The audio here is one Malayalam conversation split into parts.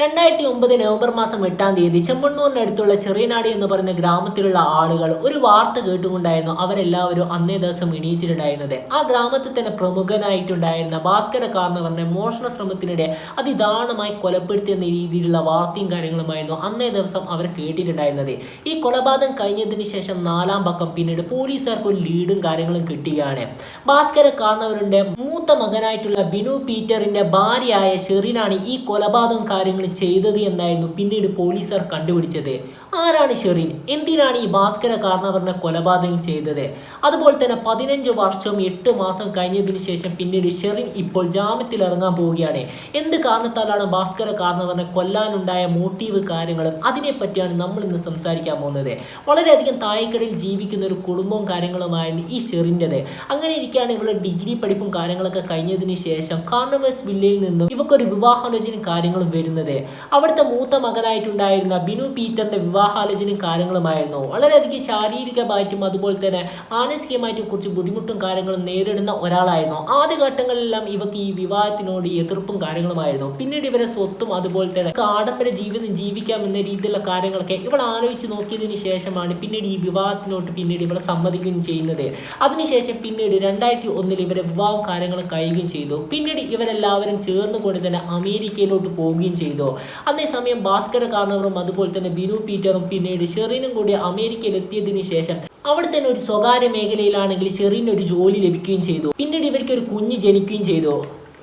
രണ്ടായിരത്തി ഒമ്പത് നവംബർ മാസം എട്ടാം തീയതി ചെമ്മണ്ണൂരിനടുത്തുള്ള ചെറിയനാടി എന്ന് പറയുന്ന ഗ്രാമത്തിലുള്ള ആളുകൾ ഒരു വാർത്ത കേട്ടുകൊണ്ടായിരുന്നു അവരെല്ലാവരും അന്നേ ദിവസം എണീച്ചിട്ടുണ്ടായിരുന്നത് ആ ഗ്രാമത്തിൽ തന്നെ പ്രമുഖനായിട്ടുണ്ടായിരുന്ന ഭാസ്കര പറഞ്ഞ മോഷണ ശ്രമത്തിനിടെ അതിദാരുണമായി കൊലപ്പെടുത്തിയെന്ന രീതിയിലുള്ള വാർത്തയും കാര്യങ്ങളുമായിരുന്നു അന്നേ ദിവസം അവർ കേട്ടിട്ടുണ്ടായിരുന്നത്. ഈ കൊലപാതകം കഴിഞ്ഞതിന് ശേഷം നാലാം പക്കം പിന്നീട് പോലീസുകാർക്ക് ഒരു ലീഡും കാര്യങ്ങളും കിട്ടുകയാണ് ഭാസ്കര കാർന്നവരുടെ മൂത്ത മകനായിട്ടുള്ള ബിനു പീറ്ററിന്റെ ഭാര്യയായ ഷെറിനാണ് ഈ കൊലപാതകം കാര്യങ്ങൾ ചെയ്തത് എന്നായിരുന്നു പിന്നീട് പോലീസുകാർ കണ്ടുപിടിച്ചത്. ആരാണ് ഷെറിൻ? എന്തിനാണ് ഈ ഭാസ്കര കാർണവറിനെ കൊലപാതകം ചെയ്തത്? അതുപോലെ തന്നെ പതിനഞ്ച് വർഷവും എട്ട് മാസം കഴിഞ്ഞതിന് ശേഷം പിന്നീട് ഷെറിൻ ഇപ്പോൾ ജാമ്യത്തിൽ ഇറങ്ങാൻ പോവുകയാണ്. എന്ത് കാരണത്താലാണ് ഭാസ്കര കാർണവറിനെ കൊല്ലാനുണ്ടായ മോട്ടീവ് കാര്യങ്ങളും അതിനെപ്പറ്റിയാണ് നമ്മൾ ഇന്ന് സംസാരിക്കാൻ പോകുന്നത്. വളരെയധികം തായക്കടയിൽ ജീവിക്കുന്ന ഒരു കുടുംബവും കാര്യങ്ങളുമായിരുന്നു ഈ ഷെറിന്റെത്. അങ്ങനെ ഇരിക്കുകയാണ് ഇവളുടെ ഡിഗ്രി പഠിപ്പും കാര്യങ്ങളൊക്കെ കഴിഞ്ഞതിന് ശേഷം കാർണവേഴ്സ് വില്ലയിൽ നിന്നും ഇവക്കൊരു വിവാഹാലോചനയും കാര്യങ്ങളും വരുന്നത്. അവിടുത്തെ മൂത്ത മകനായിട്ടുണ്ടായിരുന്ന ബിനു പീറ്ററിന്റെ വിവാഹാലോചനയും കാര്യങ്ങളുമായിരുന്നു. വളരെയധികം ശാരീരികമായിട്ടും അതുപോലെ തന്നെ മാനസികമായിട്ടും കുറച്ച് ബുദ്ധിമുട്ടും കാര്യങ്ങളും നേരിടുന്ന ഒരാളായിരുന്നു. ആദ്യഘട്ടങ്ങളിലെല്ലാം ഇവക്ക് ഈ വിവാഹത്തിനോട് എതിർപ്പും കാര്യങ്ങളുമായിരുന്നു. പിന്നീട് ഇവരെ സ്വത്തും അതുപോലെ തന്നെ ആഡംബര ജീവിതം ജീവിക്കാം എന്ന രീതിയിലുള്ള കാര്യങ്ങളൊക്കെ ഇവൾ ആലോചിച്ച് നോക്കിയതിന് ശേഷമാണ് പിന്നീട് ഈ വിവാഹത്തിനോട്ട് പിന്നീട് ഇവളെ സമ്മതിക്കുകയും ചെയ്യുന്നത്. അതിനുശേഷം പിന്നീട് രണ്ടായിരത്തി ഒന്നിൽ ഇവരെ വിവാഹം കാര്യങ്ങളും കഴിയുകയും ചെയ്തു. പിന്നീട് ഇവരെല്ലാവരും ചേർന്നുകൊണ്ട് തന്നെ അമേരിക്കയിലോട്ട് പോവുകയും ചെയ്തു. അതേസമയം ഭാസ്കര കാർണവറും അതുപോലെ തന്നെ ബിനു പീറ്ററും പിന്നീട് ഷെറിനും കൂടി അമേരിക്കയിൽ എത്തിയതിനു ശേഷം അവിടെ തന്നെ ഒരു സ്വകാര്യ മേഖലയിലാണെങ്കിൽ ഷെറിന് ഒരു ജോലി ലഭിക്കുകയും ചെയ്തു. പിന്നീട് ഇവർക്ക് ഒരു കുഞ്ഞ് ജനിക്കുകയും ചെയ്തു.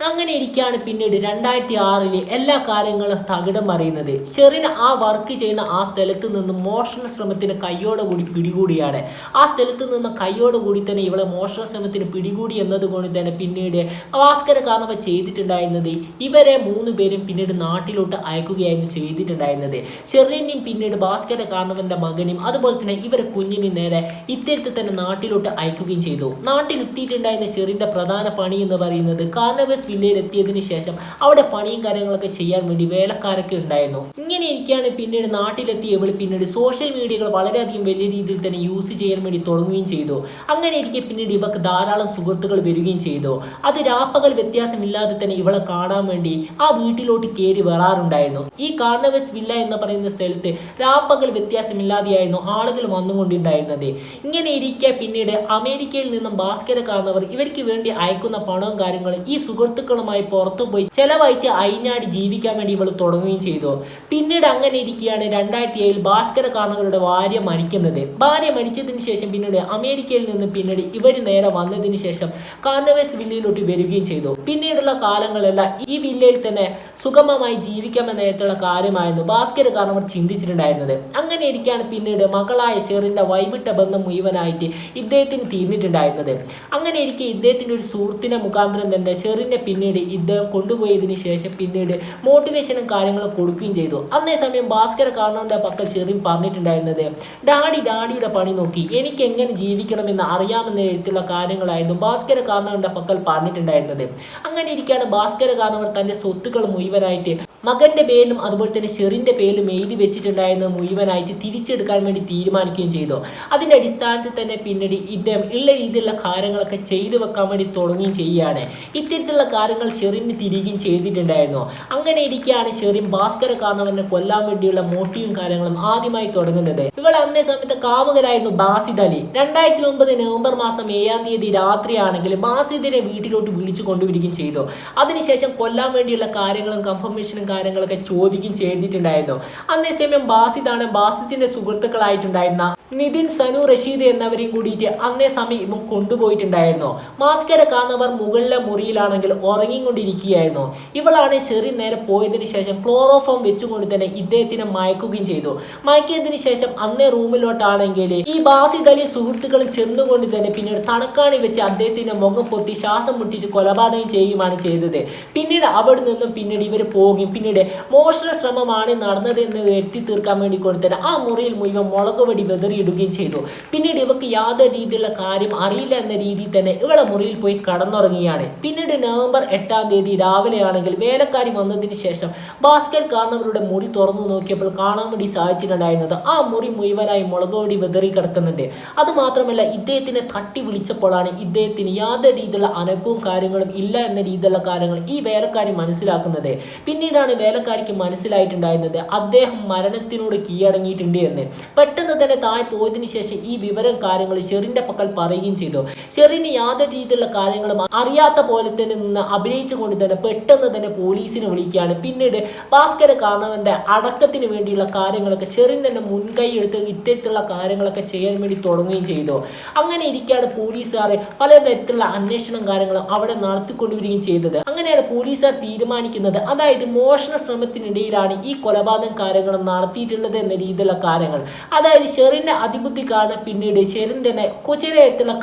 അങ്ങനെ ഇരിക്കുകയാണ് പിന്നീട് രണ്ടായിരത്തി ആറിൽ എല്ലാ കാര്യങ്ങളും തകിടം മറിയുന്നത്. ഷെറിൻ ആ വർക്ക് ചെയ്യുന്ന ആ സ്ഥലത്ത് നിന്ന് മോഷണ ശ്രമത്തിന് കൈയോടെ കൂടി പിടികൂടിയാണ്. ആ സ്ഥലത്ത് നിന്ന് കൈയോടെ കൂടി തന്നെ ഇവളെ മോഷണ ശ്രമത്തിന് പിടികൂടി എന്നതുകൊണ്ട് തന്നെ പിന്നീട് ഭാസ്കര കാർണവ ചെയ്തിട്ടുണ്ടായിരുന്നത്. ഇവരെ മൂന്ന് പേരും പിന്നീട് നാട്ടിലോട്ട് അയക്കുകയായിരുന്നു ചെയ്തിട്ടുണ്ടായിരുന്നത്. ഷെറിനെയും പിന്നീട് ഭാസ്കര കാരണവന്റെ മകനും അതുപോലെ തന്നെ ഇവരെ കുഞ്ഞിനും നേരെ ഇത്തരത്തിൽ തന്നെ നാട്ടിലോട്ട് അയക്കുകയും ചെയ്തു. നാട്ടിൽ എത്തിയിട്ടുണ്ടായിരുന്ന ഷെറിന്റെ പ്രധാന പണി എന്ന് പറയുന്നത് കാർണവേഴ്സ് വില്ലയിൽ എത്തിയതിനു ശേഷം അവിടെ പണിയും കാര്യങ്ങളൊക്കെ ചെയ്യാൻ വേണ്ടി വേലക്കാരൊക്കെ ഉണ്ടായിരുന്നു. ഇങ്ങനെ ഇരിക്കുകയാണ് പിന്നീട് നാട്ടിലെത്തിയ ഇവൾ പിന്നീട് സോഷ്യൽ മീഡിയകൾ വളരെയധികം വലിയ രീതിയിൽ തന്നെ യൂസ് ചെയ്യാൻ വേണ്ടി തുടങ്ങുകയും ചെയ്തു. അങ്ങനെ ഇരിക്കെ പിന്നീട് ഇവക്ക് ധാരാളം സുഹൃത്തുക്കൾ വരികയും ചെയ്തു. അത് രാപ്പകൽ വ്യത്യാസമില്ലാതെ തന്നെ ഇവളെ കാണാൻ വേണ്ടി ആ വീട്ടിലോട്ട് കയറി വരാറുണ്ടായിരുന്നു. ഈ കാർണവസ് വില്ല എന്ന് പറയുന്ന സ്ഥലത്ത് രാപ്പകൽ വ്യത്യാസമില്ലാതെയായിരുന്നു ആളുകൾ വന്നുകൊണ്ടുണ്ടായിരുന്നത്. ഇങ്ങനെ ഇരിക്കെ പിന്നീട് അമേരിക്കയിൽ നിന്നും ഭാസ്കര കാർണവർ ഇവർക്ക് വേണ്ടി അയക്കുന്ന പണവും കാര്യങ്ങളും ഈ സുഹൃത്തുക്കളുമായി പുറത്തു പോയി ചെലവഴിച്ച് അയിഞ്ഞാടി ജീവിക്കാൻ വേണ്ടി ഇവൾ തുടങ്ങുകയും ചെയ്തു. പിന്നീട് അങ്ങനെ ഇരിക്കുകയാണ് രണ്ടായിരത്തി ഏഴിൽ ഭാസ്കര കാർണകളുടെ ഭാര്യ മരിക്കുന്നത്. ഭാര്യ മരിച്ചതിന് ശേഷം പിന്നീട് അമേരിക്കയിൽ നിന്ന് പിന്നീട് ഇവർ നേരെ വന്നതിന് ശേഷം കാർണവേസ് വില്ലയിലോട്ട് വരികയും ചെയ്തു. പിന്നീടുള്ള കാലങ്ങളെല്ലാം ഈ വില്ലയിൽ തന്നെ സുഗമമായി ജീവിക്കാമെന്ന നേരത്തുള്ള കാര്യമായിരുന്നു ഭാസ്കര കാർണവർ ചിന്തിച്ചിട്ടുണ്ടായിരുന്നത്. അങ്ങനെ ഇരിക്കുകയാണ് പിന്നീട് മകളായ ഷെറിന്റെ വൈവിട്ട ബന്ധം മുഴുവനായിട്ട് ഇദ്ദേഹത്തിന് തീർന്നിട്ടുണ്ടായിരുന്നത്. അങ്ങനെ ഇരിക്കെ ഇദ്ദേഹത്തിന്റെ ഒരു സുഹൃത്തിനെ മുഖാന്തരം തന്നെ ഷെറിനെ പിന്നീട് ഇദ്ദേഹം കൊണ്ടുപോയതിന് ശേഷം പിന്നീട് മോട്ടിവേഷനും കാര്യങ്ങളും കൊടുക്കുകയും ചെയ്തു. അന്നേ സമയം ഭാസ്കര കാർണോന്റെ പക്കൽ ഷെറിൻ പറഞ്ഞിട്ടുണ്ടായിരുന്നത് ഡാഡി ഡാഡിയുടെ പണി നോക്കി. എനിക്ക് എങ്ങനെ ജീവിക്കണമെന്ന് അറിയാമെന്ന തരത്തിലുള്ള കാര്യങ്ങളായിരുന്നു ഭാസ്കര കാർണവന്റെ പക്കൽ പറഞ്ഞിട്ടുണ്ടായിരുന്നത്. അങ്ങനെ ഇരിക്കാണ് ഭാസ്കര കാരണവർ തന്റെ സ്വത്തുക്കൾ മുഴുവനായിട്ട് മകന്റെ പേരിലും അതുപോലെ തന്നെ ഷെറിന്റെ പേരിലും എഴുതി വെച്ചിട്ടുണ്ടായിരുന്ന മുഴുവനായിട്ട് തിരിച്ചെടുക്കാൻ വേണ്ടി തീരുമാനിക്കുകയും ചെയ്തു. അതിന്റെ അടിസ്ഥാനത്തിൽ തന്നെ പിന്നീട് ഇദ്ദേഹം ഉള്ള രീതിയിലുള്ള കാര്യങ്ങളൊക്കെ ചെയ്തു വെക്കാൻ വേണ്ടി തുടങ്ങുകയും ചെയ്യുകയാണ്. ഇത്തരത്തിലുള്ള കാര്യങ്ങൾ ഷെറിന് തിരികെയും ചെയ്തിട്ടുണ്ടായിരുന്നു. അങ്ങനെ ഇരിക്കുകയാണ് ഷെറിൻ ഭാസ്കര കാരണവനെ കൊല്ലാൻ വേണ്ടിയുള്ള മോട്ടീവും കാര്യങ്ങളും ആദ്യമായി തുടങ്ങുന്നത്. ഇവൾ അന്നേ സമയത്ത് കാമുകരായിരുന്നു ബാസിദ് അലി. രണ്ടായിരത്തി ഒമ്പത് നവംബർ മാസം ഏഴാം തീയതി രാത്രിയാണെങ്കിൽ ബാസിദിനെ വീട്ടിലോട്ട് വിളിച്ചു കൊണ്ടുവരികയും ചെയ്തു. അതിനുശേഷം കൊല്ലാൻ വേണ്ടിയുള്ള കാര്യങ്ങളും കൺഫർമേഷനും കാര്യങ്ങളൊക്കെ ചോദിക്കുകയും ചെയ്തിട്ടുണ്ടായിരുന്നു. അതേസമയം ബാസിദാണ് ബാസിദിന്റെ സുഹൃത്തുക്കളായിട്ടുണ്ടായിരുന്ന നിതിൻ സനു റഷീദ് എന്നിവരെയും കൂടിയിട്ട് അന്നേ സമയം ഇവൻ കൊണ്ടുപോയിട്ടുണ്ടായിരുന്നു. മാസ്കര കാരണവർ മുകളിലെ മുറിയിലാണെങ്കിൽ ഉറങ്ങിക്കൊണ്ടിരിക്കുകയായിരുന്നു. ഇവളാണ് ഷെറിൻ നേരെ പോയതിനു ശേഷം ക്ലോറോഫോം വെച്ചുകൊണ്ട് തന്നെ ഇദ്ദേഹത്തിനെ മയക്കുകയും ചെയ്തു. മയക്കിയതിനു ശേഷം അന്നേ റൂമിലോട്ടാണെങ്കിൽ ഈ ബാസിദ് അലി സുഹൃത്തുക്കളും ചെന്നുകൊണ്ട് തന്നെ പിന്നീട് തണക്കാണി വെച്ച് അദ്ദേഹത്തിന്റെ മുഖം പൊത്തി ശ്വാസം മുട്ടിച്ച് കൊലപാതകം ചെയ്യുകയാണ് ചെയ്തത്. പിന്നീട് അവിടെ നിന്നും പിന്നീട് ഇവർ പോകുകയും പിന്നീട് മോഷണ ശ്രമമാണ് നടന്നത് എന്ന് എത്തി തീർക്കാൻ വേണ്ടി കൊണ്ട് തന്നെ ആ മുറിയിൽ മുഴുവൻ മുളക് വടി വെതറിയിടുകയും ചെയ്തു. പിന്നീട് ഇവക്ക് യാതൊരു രീതിയിലുള്ള കാര്യം അറിയില്ല എന്ന രീതിയിൽ തന്നെ ഇവളെ മുറിയിൽ പോയി കടന്നുറങ്ങുകയാണ്. പിന്നീട് നവംബർ നവംബർ എട്ടാം തീയതി രാവിലെയാണെങ്കിൽ വേലക്കാരി വന്നതിന് ശേഷം ഭാസ്കർ കാണുന്നവരുടെ മുറി തുറന്നു നോക്കിയപ്പോൾ കാണാൻ വേണ്ടി സാധിച്ചിട്ടുണ്ടായിരുന്നത്. ആ മുറി മുഴുവനായി മുളകോടി വെതറി കിടക്കുന്നുണ്ട്. അത് മാത്രമല്ല ഇദ്ദേഹത്തിനെ തട്ടി വിളിച്ചപ്പോഴാണ് ഇദ്ദേഹത്തിന് യാതൊരു രീതിയിലുള്ള അനക്കവും കാര്യങ്ങളും ഇല്ല എന്ന രീതിയിലുള്ള കാര്യങ്ങൾ ഈ വേലക്കാരി മനസ്സിലാക്കുന്നത്. പിന്നീടാണ് വേലക്കാരിക്ക് മനസ്സിലായിട്ടുണ്ടായിരുന്നത് അദ്ദേഹം മരണത്തിനോട് കീഴടങ്ങിയിട്ടുണ്ട് എന്ന്. പെട്ടെന്ന് തന്നെ താഴെ പോയതിനു ശേഷം ഈ വിവരം കാര്യങ്ങൾ ഷെറിന്റെ പക്കൽ പറയുകയും ചെയ്തു. ഷെറിന് യാതൊരു രീതിയിലുള്ള കാര്യങ്ങളും അറിയാത്ത പോലെ തന്നെ നിന്ന് അഭിനയിച്ചുകൊണ്ട് തന്നെ പെട്ടെന്ന് തന്നെ പോലീസിനെ വിളിക്കുകയാണ്. പിന്നീട് ഭാസ്കര കാരണവന്റെ അടക്കത്തിന് വേണ്ടിയുള്ള കാര്യങ്ങളൊക്കെ ഷെറിൻ തന്നെ മുൻകൈ എടുത്ത് ഇത്തരത്തിലുള്ള കാര്യങ്ങളൊക്കെ ചെയ്യാൻ വേണ്ടി തുടങ്ങുകയും ചെയ്തു. അങ്ങനെ ഇരിക്കുകയാണ് പോലീസുകാർ പലതരത്തിലുള്ള അന്വേഷണം കാര്യങ്ങളും അവിടെ നടത്തിക്കൊണ്ടുവരികയും ചെയ്തത്. അങ്ങനെയാണ് പോലീസുകാർ തീരുമാനിക്കുന്നത്. അതായത് മോഷണ ശ്രമത്തിനിടയിലാണ് ഈ കൊലപാതകം കാര്യങ്ങൾ നടത്തിയിട്ടുള്ളത് എന്ന രീതിയിലുള്ള കാര്യങ്ങൾ. അതായത് ഷെറിന്റെ അതിബുദ്ധി കാരണം പിന്നീട് ഷെറിൻ തന്നെ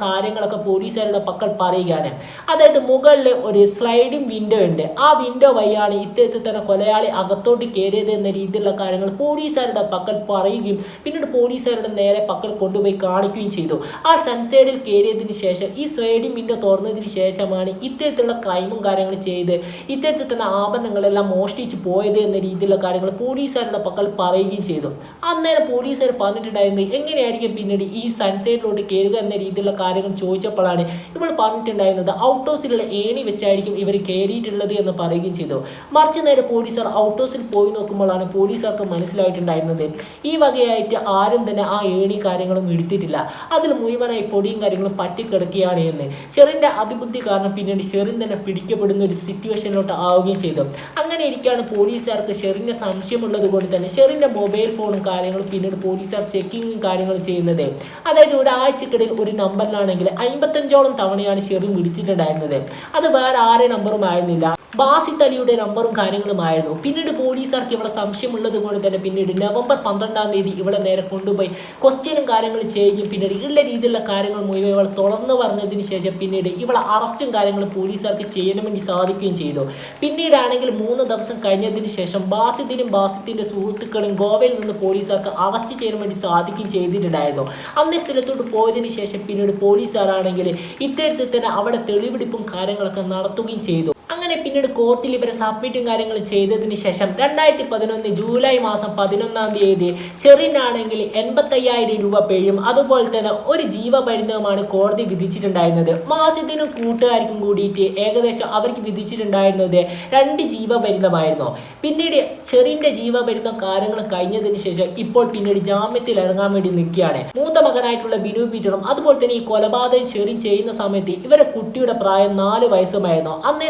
കാര്യങ്ങളൊക്കെ പോലീസുകാരുടെ പക്കൽ പറയുകയാണ്. അതായത് മുകളിൽ ഒരു സ്ലൈഡിംഗ് വിൻഡോ ഉണ്ട്. ആ വിൻഡോ വഴിയാണ് ഇത്തരത്തിൽ തന്നെ കൊലയാളി അകത്തോട്ട് കയറിയത് എന്ന രീതിയിലുള്ള കാര്യങ്ങൾ പോലീസുകാരുടെ പക്കൽ പറയുകയും പിന്നീട് പോലീസുകാരുടെ നേരെ പക്കൽ കൊണ്ടുപോയി കാണിക്കുകയും ചെയ്തു. ആ സൺസൈഡിൽ കയറിയതിന് ശേഷം ഈ സ്ലൈഡിംഗ് വിൻഡോ തുറന്നതിന് ശേഷമാണ് ഇത്തരത്തിലുള്ള ക്രൈമും കാര്യങ്ങളും ചെയ്ത് ഇത്തരത്തിൽ തന്നെ ആഭരണങ്ങളെല്ലാം മോഷ്ടിച്ച് പോയത് എന്ന രീതിയിലുള്ള കാര്യങ്ങൾ പോലീസുകാരുടെ പക്കൽ പറയുകയും ചെയ്തു. അന്നേരം പോലീസുകാർ പറഞ്ഞിട്ടുണ്ടായിരുന്നു എങ്ങനെയായിരിക്കും പിന്നീട് ഈ സൺസൈഡിലോട്ട് കയറുക എന്ന രീതിയിലുള്ള കാര്യങ്ങൾ ചോദിച്ചപ്പോഴാണ് ഇവൾ പറഞ്ഞിട്ടുണ്ടായിരുന്നത് ഔട്ട് ഹൗസിലുള്ള ഏണി വെച്ചായിരിക്കും ഇവർ കയറിയിട്ടുള്ളത് എന്ന് പറയുകയും ചെയ്തു. മറിച്ച് നേരെ പോലീസുകാർ ഔട്ട് പോയി നോക്കുമ്പോഴാണ് പോലീസുകാർക്ക് മനസ്സിലായിട്ടുണ്ടായിരുന്നത്. ഈ വകയായിട്ട് ആരും തന്നെ ആ ഏണി കാര്യങ്ങളും എടുത്തിട്ടില്ല. അതിൽ മുഴുവനായി പൊടിയും കാര്യങ്ങളും പറ്റിക്കിടക്കുകയാണ് എന്ന്. ചെറിന്റെ അതിബുദ്ധി കാരണം പിന്നീട് ഷെറിൻ തന്നെ പിടിക്കപ്പെടുന്ന ഒരു സിറ്റുവേഷനിലോട്ട് ആവുകയും ചെയ്തു. അങ്ങനെ ഇരിക്കുകയാണ് പോലീസുകാർക്ക് ഷെറിന്റെ സംശയമുള്ളത് കൊണ്ട് തന്നെ ഷെറിന്റെ മൊബൈൽ ഫോണും കാര്യങ്ങളും പിന്നീട് പോലീസുകാർ ചെക്കിങ്ങും കാര്യങ്ങളും ചെയ്യുന്നത്. അതായത് ഒരാഴ്ചക്കിടയിൽ ഒരു നമ്പറിലാണെങ്കിൽ അമ്പത്തഞ്ചോളം തവണയാണ് ഷെറിൻ വിളിച്ചിട്ടുണ്ടായിരുന്നത്. അത് വേറെ ആരെ നമ്പറും ആയിരുന്നില്ല. ബാസിത്ത് അലിയുടെ നമ്പറും കാര്യങ്ങളുമായിരുന്നു പിന്നീട് പോലീസുകാർക്ക് ഇവിടെ സംശയമുള്ളത് കൊണ്ട് തന്നെ പിന്നീട് നവംബർ പന്ത്രണ്ടാം തീയതി ഇവിടെ നേരെ കൊണ്ടുപോയി ക്വസ്റ്റ്യനും കാര്യങ്ങളും ചെയ്യുകയും പിന്നീട് ഉള്ള രീതിയിലുള്ള കാര്യങ്ങൾ മുഴുവൻ ഇവൾ തുറന്നു പറഞ്ഞതിന് ശേഷം പിന്നീട് ഇവളെ അറസ്റ്റും കാര്യങ്ങളും പോലീസുകാർക്ക് ചെയ്യാൻ വേണ്ടി സാധിക്കുകയും ചെയ്തു. പിന്നീടാണെങ്കിൽ മൂന്ന് ദിവസം കഴിഞ്ഞതിന് ശേഷം ബാസിദിനും ബാസിത്തിന്റെ സുഹൃത്തുക്കളും ഗോവയിൽ നിന്ന് പോലീസുകാർക്ക് അറസ്റ്റ് ചെയ്യാൻ വേണ്ടി സാധിക്കുകയും ചെയ്തിട്ടുണ്ടായിരുന്നു. അന്ന് സ്ഥലത്തോട്ട് പോയതിനു ശേഷം പിന്നീട് പോലീസുകാരാണെങ്കിൽ ഇത്തരത്തിൽ തന്നെ അവിടെ തെളിവെടുപ്പും കാര്യങ്ങളൊക്കെ നടത്തുകയും ചെയ്തു അങ്ങനെ പിന്നീട് കോർട്ടിൽ ഇവരെ സബ്മിറ്റും കാര്യങ്ങളും ചെയ്തതിന് ശേഷം രണ്ടായിരത്തി പതിനൊന്ന് ജൂലൈ മാസം പതിനൊന്നാം തീയതി ഷെറിനാണെങ്കിൽ എൺപത്തയ്യായിരം രൂപ പേയും അതുപോലെ തന്നെ ഒരു ജീവപരിണതമാണ് കോടതി വിധിച്ചിട്ടുണ്ടായിരുന്നത്. മാസത്തിനും കൂട്ടുകാർക്കും കൂടിയിട്ട് ഏകദേശം അവർക്ക് വിധിച്ചിട്ടുണ്ടായിരുന്നത് രണ്ട് ജീവപരിണതമായിരുന്നു പിന്നീട് ഷെറിന്റെ ജീവപരിണതം കാര്യങ്ങൾ കഴിഞ്ഞതിന് ശേഷം ഇപ്പോൾ പിന്നീട് ജാമ്യത്തിൽ ഇറങ്ങാൻ വേണ്ടി നിൽക്കുകയാണ്. മൂത്ത മകനായിട്ടുള്ള ബിനു പീറ്ററും അതുപോലെ തന്നെ ഈ കൊലപാതകം ഷെറിൻ ചെയ്യുന്ന സമയത്ത് ഇവരെ കുട്ടിയുടെ പ്രായം നാല് വയസ്സുമായിരുന്നു. അന്നേ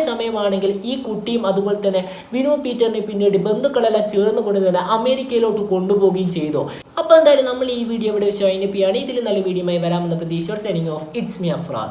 സമയമാണെങ്കിൽ ഈ കുട്ടിയും അതുപോലെ തന്നെ വിനു പീറ്ററിനെ പിന്നീട് ബന്ധുക്കളെല്ലാം ചേർന്നുകൊണ്ട് തന്നെ അമേരിക്കയിലോട്ട് കൊണ്ടുപോവുകയും ചെയ്തു. അപ്പോൾ എന്തായാലും നമ്മൾ ഈ വീഡിയോ ഇവിടെ വെച്ച് ചെയ്യുകയാണ്. ഇതിൽ നല്ല വീഡിയോ ആയി വരാമെന്ന് പ്രതീക്ഷ signing off it's me Afrad